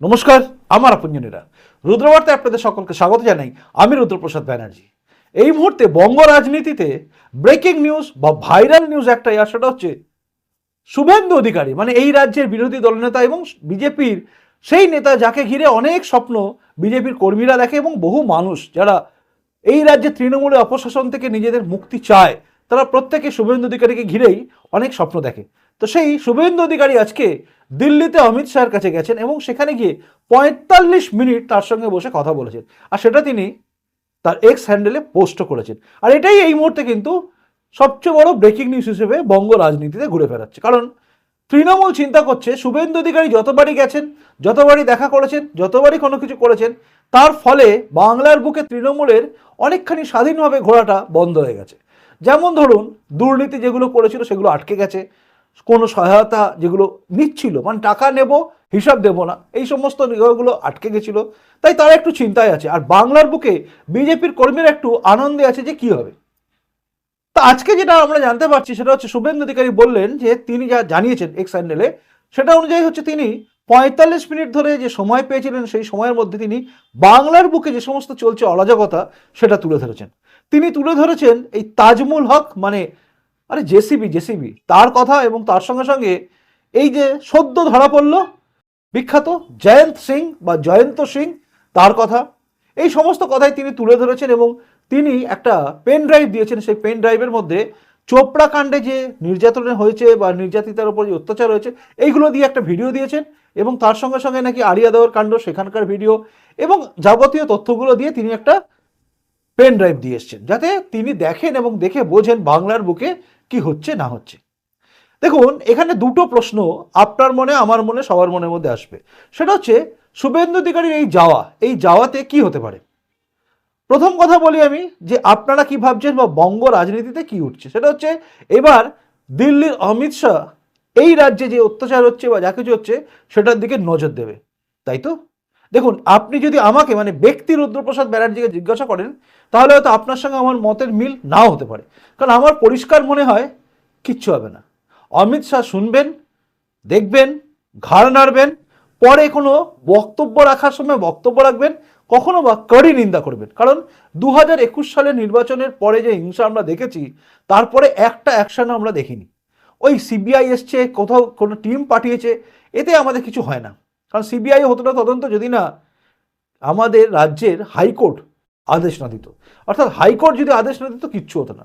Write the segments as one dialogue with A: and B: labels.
A: নমস্কার, আমার আপনজনেরা। রুদ্রবার্তায় আপনাদের সকলকে স্বাগত জানাই আমি রুদ্রপ্রসাদ ব্যানার্জি। এই মুহূর্তে বঙ্গ রাজনীতিতে ব্রেকিং নিউজ বা ভাইরাল নিউজ একটাই, আর সেটা হচ্ছে শুভেন্দু অধিকারী। মানে এই রাজ্যের বিরোধী দলনেতা এবং বিজেপির সেই নেতা যাকে ঘিরে অনেক স্বপ্ন বিজেপির কর্মীরা দেখে এবং বহু মানুষ যারা এই রাজ্যে তৃণমূলের অপশাসন থেকে নিজেদের মুক্তি চায়, তারা প্রত্যেকে শুভেন্দু অধিকারীকে ঘিরেই অনেক স্বপ্ন দেখে। তো সেই শুভেন্দু অধিকারী আজকে দিল্লিতে অমিত শাহের কাছে গেছেন এবং সেখানে গিয়ে পঁয়তাল্লিশ মিনিট তার সঙ্গে বসে কথা বলেছেন। আর সেটা তিনি তার এক্স হ্যান্ডেলে পোস্ট করেছেন। আর এটাই এই মুহূর্তে কিন্তু সবচেয়ে বড় ব্রেকিং নিউজ হিসেবে বঙ্গ রাজনীতিতে ঘুরে ফেরাচ্ছে কারণ তৃণমূল চিন্তা করছে, শুভেন্দু অধিকারী যতবারই গেছেন, যতবারই দেখা করেছেন, যতবারই কোনো কিছু করেছেন, তার ফলে বাংলার বুকে তৃণমূলের অনেকখানি স্বাধীনভাবে ঘোরাটা বন্ধ হয়ে গেছে। যেমন ধরুন, দুর্নীতি যেগুলো করেছিল সেগুলো আটকে গেছে। কোনো সহায়তা যেগুলো নিচ্ছিল মানে টাকা নেব, হিসাব দেব না, এই সমস্ত নিয়মগুলো আটকে গেছিল। তাই তারা একটু চিন্তায় আছে। আর বাংলার বুকে বিজেপির কর্মীরা একটু আনন্দে আছে যে কি হবে। তা আজকে যেটা আমরা জানতে পারছি সেটা হচ্ছে শুভেন্দু অধিকারী বললেন যে তিনি যা জানিয়েছেন এক্স হ্যান্ডেলে সেটা অনুযায়ী হচ্ছে তিনি পঁয়তাল্লিশ মিনিট ধরে যে সময় পেয়েছিলেন সেই সময়ের মধ্যে তিনি বাংলার বুকে যে সমস্ত চলছে অরাজকতা, সেটা তুলে ধরেছেন। তিনি তুলে ধরেছেন এই তাজমুল হক মানে আরে জেসিবি জেসিবি। তার কথা এবং তার সঙ্গে সঙ্গে এই যে সদ্য ধরা পড়ল, বিখ্যাত জয়ন্ত সিং বা জয়ন্ত সিং, তার কথা। এই সমস্ত কথাই তিনি তুলে ধরেছেন এবং তিনি একটা পেন ড্রাইভ দিয়েছেন। সেই পেন ড্রাইভের মধ্যে চোপড়া কাণ্ডে যে নির্যাতন হয়েছে বা নির্যাতিতার উপর যে অত্যাচার হয়েছে, এইগুলো দিয়ে একটা ভিডিও দিয়েছেন এবং তার সঙ্গে সঙ্গে নাকি আরিয়া দেওয়ার কাণ্ড, সেখানকার ভিডিও এবং যাবতীয় তথ্যগুলো দিয়ে তিনি একটা পেন ড্রাইভ দিয়ে এসছেন, যাতে তিনি দেখেন এবং দেখে বোঝেন বাংলার বুকে কি হচ্ছে, না হচ্ছে। দেখুন, এখানে দুটো প্রশ্ন আপনার মনে, আমার মনে, সবার মনের মধ্যে আসবে। সেটা হচ্ছে, শুভেন্দু অধিকারীর এই যাওয়া, এই যাওয়াতে কি হতে পারে? প্রথম কথা বলি আমি, যে আপনারা কি ভাবছেন বা বঙ্গ রাজনীতিতে কি উঠছে? সেটা হচ্ছে, এবার দিল্লির অমিত শাহ, এই রাজ্যে যে অত্যাচার হচ্ছে বা যা কিছু হচ্ছে, সেটার দিকে নজর দেবে। তাই তো? দেখুন, আপনি যদি আমাকে মানে ব্যক্তি রুদ্রপ্রসাদ ব্যানার্জিকে জিজ্ঞাসা করেন, তাহলে হয়তো আপনার সঙ্গে আমার মতের মিল নাও হতে পারে। কারণ আমার পরিষ্কার মনে হয় কিচ্ছু হবে না। অমিত শাহ শুনবেন, দেখবেন, ঘাড় নাড়বেন, পরে কোনো বক্তব্য রাখার সময় বক্তব্য রাখবেন, কখনো বা কড়ি নিন্দা করবেন। কারণ দু হাজার একুশ সালের নির্বাচনের পরে যে হিংসা আমরা দেখেছি, তারপরে একটা অ্যাকশন আমরা দেখিনি। ওই সিবিআই এসছে, কোথাও কোনো টিম পাঠিয়েছে, এতে আমাদের কিছু হয় না। কারণ সিবিআই হতো না তদন্ত যদি না, আমাদের রাজ্যের হাইকোর্ট আদেশ না দিত। অর্থাৎ হাইকোর্ট যদি আদেশ না দিত, কিচ্ছু হতো না।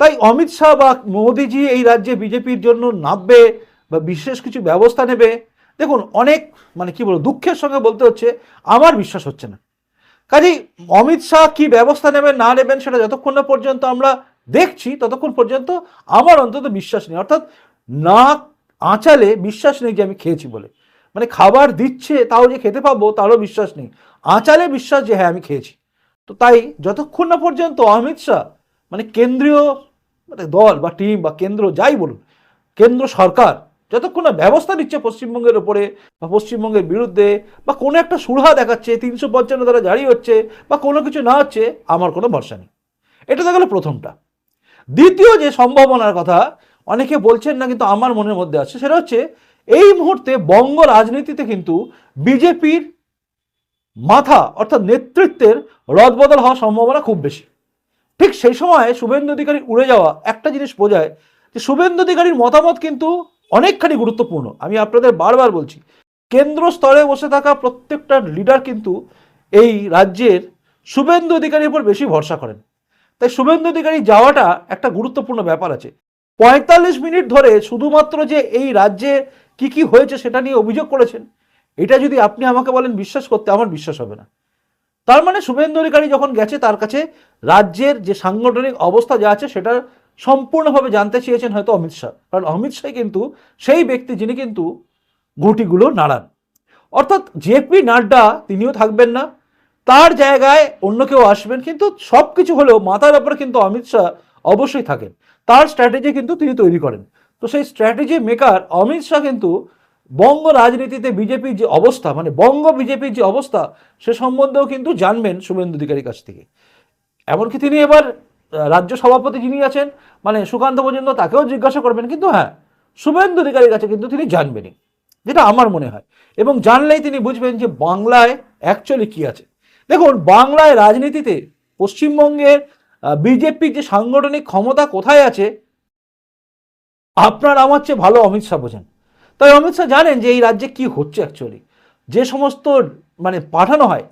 A: তাই অমিত শাহ বা মোদিজি এই রাজ্যে বিজেপির জন্য নামবে বা বিশেষ কিছু ব্যবস্থা নেবে, দেখুন, অনেক মানে কি বলব, দুঃখের সঙ্গে বলতে হচ্ছে, আমার বিশ্বাস হচ্ছে না। কাজেই অমিত শাহ কি ব্যবস্থা নেবেন, না নেবেন, সেটা যতক্ষণ না পর্যন্ত আমরা দেখছি, ততক্ষণ পর্যন্ত আমার অন্তত বিশ্বাস নেই। অর্থাৎ না আঁচালে বিশ্বাস নেই যে আমি খেয়েছি বলে। মানে খাবার দিচ্ছে, তাও যে খেতে পাবো, তারও বিশ্বাস নেই। আঁচালে বিশ্বাস যে হ্যাঁ আমি খেয়েছি। তো তাই যতক্ষণ না পর্যন্ত অমিত শাহ মানে কেন্দ্রীয় মানে দল বা টিম বা কেন্দ্র যাই বলুন কেন্দ্র সরকার, যতক্ষণ না ব্যবস্থা নিচ্ছে পশ্চিমবঙ্গের ওপরে বা পশ্চিমবঙ্গের বিরুদ্ধে বা কোনো একটা সুরাহা দেখাচ্ছে, তিনশো পঞ্চান্ন দ্বারা জারি হচ্ছে বা কোনো কিছু না হচ্ছে, আমার কোনো ভরসা নেই। এটা তো প্রথমটা। দ্বিতীয় যে সম্ভাবনার কথা, অনেকে বলছেন না, কিন্তু আমার মনের মধ্যে আছে, সেটা হচ্ছে এই মুহূর্তে বঙ্গ রাজনীতিতে কিন্তু বিজেপির মাথা অর্থাৎ নেতৃত্বের রদবদল হওয়ার সম্ভাবনা খুব বেশি। ঠিক সেই সময় শুভেন্দু অধিকারী উড়ে যাওয়া একটা জিনিস বোঝায় যে শুভেন্দু অধিকারীর মতামত কিন্তু অনেকখানি গুরুত্বপূর্ণ। আমি আপনাদের বারবার বলছি, কেন্দ্র স্তরে বসে থাকা প্রত্যেকটা লিডার কিন্তু এই রাজ্যের শুভেন্দু অধিকারীর উপর বেশি ভরসা করেন। তাই শুভেন্দু অধিকারী যাওয়াটা একটা গুরুত্বপূর্ণ ব্যাপার আছে। পঁয়তাল্লিশ মিনিট ধরে শুধুমাত্র যে এই রাজ্যে কি কি হয়েছে সেটা নিয়ে অভিযোগ করেছেন? এটা যদি আপনি আমাকে বলেন বিশ্বাস করতে আমার বিশ্বাস হবে না। তার মানে শুভেন্দু অধিকারী যখন গেছে, তার কাছে রাজ্যের যে সাংগঠনিক অবস্থা যা আছে, সেটা সম্পূর্ণভাবে জানতে চেয়েছেন হয়তো অমিত শাহ। কারণ অমিত শাহ কিন্তু, সেই ব্যক্তি যিনি কিন্তু ঘুটিগুলো নাড়ান। অর্থাৎ জেপি নাড্ডা, তিনিও থাকবেন না। তার জায়গায় অন্য কেউ আসবেন, কিন্তু সব কিছু হলেও মাথার ব্যাপারে কিন্তু অমিত শাহ অবশ্যই থাকেন। তার স্ট্র্যাটেজি কিন্তু তিনি তৈরি করেন। তো সেই স্ট্র্যাটেজি মেকার অমিত শাহ কিন্তু বঙ্গ রাজনীতিতে বিজেপির যে অবস্থা মানে বঙ্গ বিজেপির যে অবস্থা, সে সম্বন্ধেও কিন্তু জানবেন শুভেন্দু অধিকারীর কাছ থেকে। এমনকি তিনি এবার রাজ্য সভাপতি যিনি আছেন মানে সুকান্ত পর্যন্ত তাকেও জিজ্ঞাসা করবেন, কিন্তু হ্যাঁ শুভেন্দু অধিকারীর কাছে কিন্তু তিনি জানবেনই, যেটা আমার মনে হয়। এবং জানলেই তিনি বুঝবেন যে বাংলায় অ্যাকচুয়ালি কি আছে। দেখুন, বাংলায় রাজনীতিতে পশ্চিমবঙ্গের বিজেপির যে সাংগঠনিক ক্ষমতা কোথায় আছে আপনার আমার চেয়ে ভালো অমিত শাহ বোঝেন। তাই অমিত শাহ জানেন যে এই রাজ্যে কি হচ্ছে অ্যাকচুয়ালি যে সমস্ত মানে পাঠানো হয়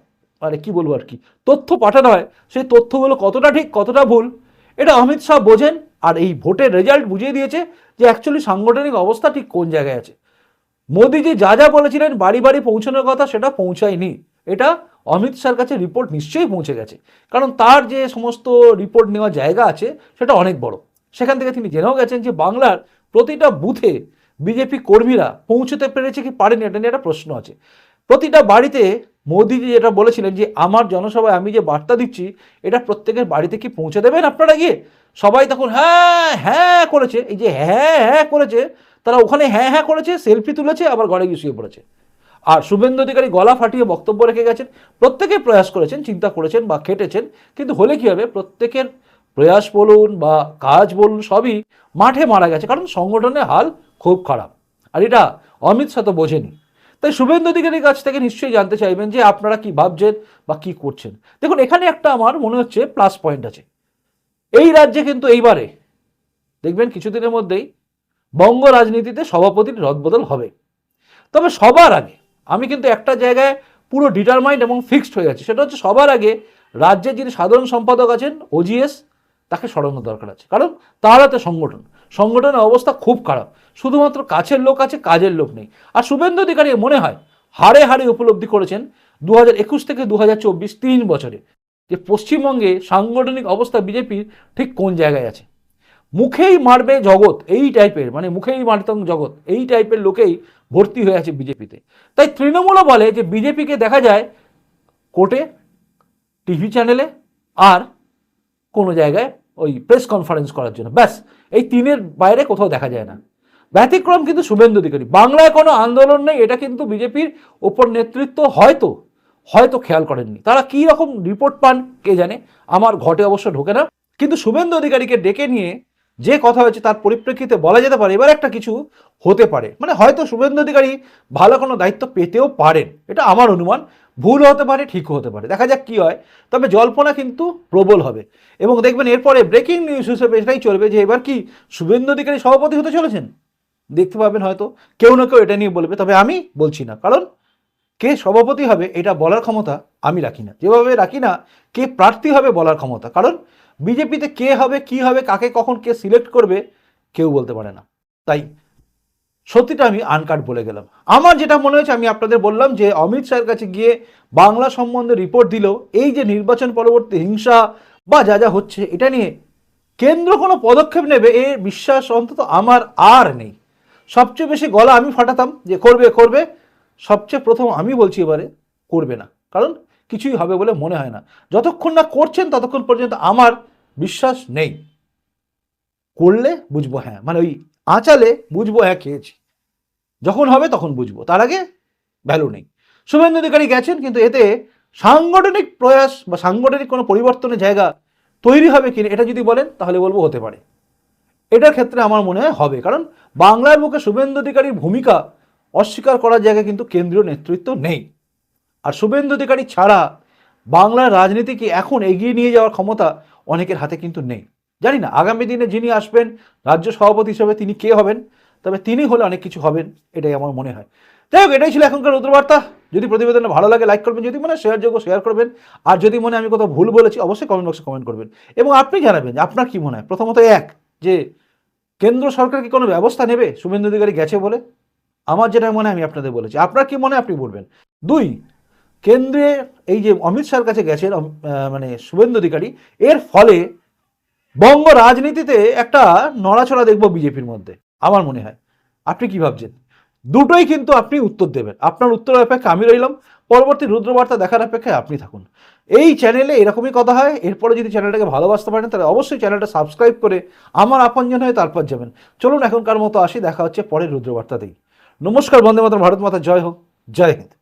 A: মানে কি বলব আর কি, তথ্য পাঠানো হয়, সেই তথ্যগুলো কতটা ঠিক, কতটা ভুল, এটা অমিত শাহ বোঝেন, আর এই ভোটের রেজাল্ট বুঝিয়ে দিয়েছে যে অ্যাকচুয়ালি সাংগঠনিক অবস্থা ঠিক কোন জায়গায় আছে। মোদিজি যা যা বলেছিলেন, বাড়ি বাড়ি পৌঁছানোর কথা সেটা পৌঁছায়নি। এটা অমিত শাহর কাছে রিপোর্ট নিশ্চয়ই পৌঁছে গেছে। কারণ তার যে সমস্ত রিপোর্ট নেওয়ার জায়গা আছে, সেটা অনেক বড়। সেখান থেকে তিনি জেনেও গেছেন যে বাংলার প্রতিটা বুথে বিজেপি কর্মীরা পৌঁছতে পেরেছে কি পারেনি এটা নিয়ে একটা প্রশ্ন আছে। প্রতিটা বাড়িতে মোদিজি যেটা বলেছিলেন যে, আমার জনসভায় আমি যে বার্তা দিচ্ছি, এটা প্রত্যেকের বাড়িতে কি পৌঁছে দেবেন আপনারা গিয়ে? সবাই তখন হ্যাঁ হ্যাঁ করেছে। এই যে হ্যাঁ হ্যাঁ করেছে, তারা ওখানে হ্যাঁ হ্যাঁ করেছে, সেলফি তুলেছে, আবার ঘরে গিয়ে শুয়ে পড়েছে। আর শুভেন্দু অধিকারী গলা ফাটিয়ে বক্তব্য রেখে গেছেন। প্রত্যেকে প্রয়াস করেছেন, চিন্তা করেছেন বা খেটেছেন, কিন্তু হলে কি হবে? প্রত্যেকের প্রয়াস বলুন বা কাজ বলুন, সবই মাঠে মারা গেছে। কারণ সংগঠনের হাল খুব খারাপ। আর এটা অমিত শাহ তো বোঝেনি। তাই শুভেন্দু অধিকারীর কাছ থেকে নিশ্চয়ই জানতে চাইবেন যে আপনারা কি ভাবছেন বা কি করছেন। দেখুন, এখানে একটা আমার মনে হচ্ছে প্লাস পয়েন্ট আছে। এই রাজ্যে কিন্তু এইবারে, দেখবেন কিছুদিনের মধ্যেই বঙ্গ রাজনীতিতে সভাপতির রদবদল হবে। তবে সবার আগে, আমি কিন্তু একটা জায়গায় পুরো ডিটারমাইন্ড এবং ফিক্সড হয়ে আছে। সেটা হচ্ছে সবার আগে রাজ্যের যিনি সাধারণ সম্পাদক আছেন ওজিএস তাকে সরানোর দরকার আছে। কারণ তার হাতে সংগঠন। সংগঠনের অবস্থা খুব খারাপ। শুধুমাত্র কাছের লোক আছে, কাজের লোক নেই। আর শুভেন্দু অধিকারী মনে হয় হারে হারে উপলব্ধি করেছেন দু একুশ থেকে দু হাজার চব্বিশ তিন বছরে যে পশ্চিমবঙ্গে সাংগঠনিক অবস্থা বিজেপির ঠিক কোন জায়গায় আছে। মুখেই মারবে জগৎ এই টাইপের মানে মুখেই মারতাম জগৎ এই টাইপের লোকেই ভর্তি হয়ে আছে বিজেপিতে। তাই তৃণমূলও বলে যে বিজেপিকে দেখা যায় কোর্টে, টিভি চ্যানেলে আর কোনো জায়গায় ওই প্রেস কনফারেন্স করার জন্য। ব্যাস, এই তিনের বাইরে কোথাও দেখা যায় না। ব্যতিক্রম কিন্তু শুভেন্দু অধিকারী। বাংলায় কোনো আন্দোলন নেই, এটা কিন্তু বিজেপির ওপর নেতৃত্ব হয়তো হয়তো খেয়াল করেননি। তারা কী রকম রিপোর্ট পান, কে জানে? আমার ঘটে অবশ্য ঢোকে না। কিন্তু শুভেন্দু অধিকারীকে ডেকে নিয়ে যে কথা হয়েছে তার পরিপ্রেক্ষিতে বলা যেতে পারে, এবার একটা কিছু হতে পারে। মানে হয়তো শুভেন্দু অধিকারী ভালো কোনো দায়িত্ব পেতেও পারেন, এটা আমার অনুমান। ভুল হতে পারে, ঠিকও হতে পারে, দেখা যাক কি হয়। তবে জল্পনা কিন্তু প্রবল হবে। এবং দেখবেন এরপরে ব্রেকিং নিউজ হিসেবে এটাই চলবে যে এবার কি শুভেন্দু অধিকারী সভাপতি হতে চলেছেন? দেখতে পাবেন হয়তো, কেউ না কেউ এটা নিয়ে বলবে, তবে আমি বলছি না। কারণ কে সভাপতি হবে, এটা বলার ক্ষমতা আমি রাখি না। যেভাবে রাখি না, কে প্রার্থী হবে বলার ক্ষমতা। কারণ বিজেপিতে কে হবে, কি হবে, কাকে কখন কে সিলেক্ট করবে, কেউ বলতে পারে না। তাই সত্যিটা আমি আনকাট বলে গেলাম। আমার যেটা মনে হয়েছে, আমি আপনাদের বললাম যে অমিত শাহের কাছে গিয়ে বাংলা সম্বন্ধে রিপোর্ট দিল, এই যে নির্বাচন পরবর্তী হিংসা বা যা যা হচ্ছে, এটা নিয়ে কেন্দ্র কোনো পদক্ষেপ নেবে, এ বিশ্বাস অন্তত আমার আর নেই। সবচেয়ে বেশি গলা আমি ফাটাতাম যে করবে করবে, সবচেয়ে প্রথম আমি বলছি এবারে, করবে না। কারণ কিছুই হবে বলে মনে হয় না। যতক্ষণ না করছেন ততক্ষণ পর্যন্ত আমার বিশ্বাস নেই। করলে বুঝব হ্যাঁ মানে ওই আঁচালে বুঝব হ্যাঁ খেয়েছি। যখন হবে তখন বুঝব, তার আগে ভ্যালু নেই। শুভেন্দু অধিকারী গেছেন কিন্তু এতে সাংগঠনিক প্রয়াস বা সাংগঠনিক কোনো পরিবর্তনের জায়গা তৈরি হবে কিনা এটা যদি বলেন তাহলে বলব হতে পারে। এটার ক্ষেত্রে আমার মনে হয় হবে, কারণ বাংলার বুকে শুভেন্দু অধিকারীর ভূমিকা অস্বীকার করার জায়গায় কিন্তু কেন্দ্রীয় নেতৃত্ব নেই। আর শুভেন্দু অধিকারী ছাড়া বাংলার রাজনীতিকে এখন এগিয়ে নিয়ে যাওয়ার ক্ষমতা অনেকের হাতে কিন্তু নেই। জানি না, আগামী দিনে যিনি আসবেন, রাজ্য সভাপতি হিসেবে তিনি কে হবেন? তবে তিনি হলে অনেক কিছু হবেন, এটাই আমার মনে হয়। যাই হোক, এটাই ছিল এখনকার রুদ্রবার্তা যদি প্রতিবেদনটা ভালো লাগে লাইক করবেন, যদি মনে শেয়ার যোগ্য শেয়ার করবেন। আর যদি মনে আমি কোথাও ভুল বলেছি, অবশ্যই কমেন্ট বক্সে কমেন্ট করবেন। এবং আপনি জানাবেন আপনার কি মনে হয়? প্রথমত এক, যে কেন্দ্র সরকার কি কোনো ব্যবস্থা নেবে? শুভেন্দু অধিকারী গেছে বলে? আমার যেটা মনে আমি আপনাদের বলেছি। আপনার কি মনে আপনি বলবেন? দুই কেন্দ্রে এই যে অমিত শাহর কাছে গেছেন মানে শুভেন্দু অধিকারী, এর ফলে বঙ্গ রাজনীতিতে একটা নড়াচড়া দেখব বিজেপির মধ্যে, আমার মনে হয়। আপনি কি ভাবছেন? দুটোই কিন্তু আপনি উত্তর দেবেন। আপনার উত্তর অপেক্ষা আমি রইলাম। পরবর্তী রুদ্রবার্তা দেখার অপেক্ষায় আপনি থাকুন। এই চ্যানেলে এরকমই কথা হয়। এরপরে যদি চ্যানেলটাকে ভালোবাসতে পারেন, তাহলে অবশ্যই চ্যানেলটা সাবস্ক্রাইব করে আমার আপনজন হয়ে তারপর যাবেন। চলুন এখনকার মতো আসি, দেখা হচ্ছে পরের রুদ্রবার্তাতেই। নমস্কার, বন্দে মাতরম, ভারত মাতা, জয় হোক, জয় হিন্দ।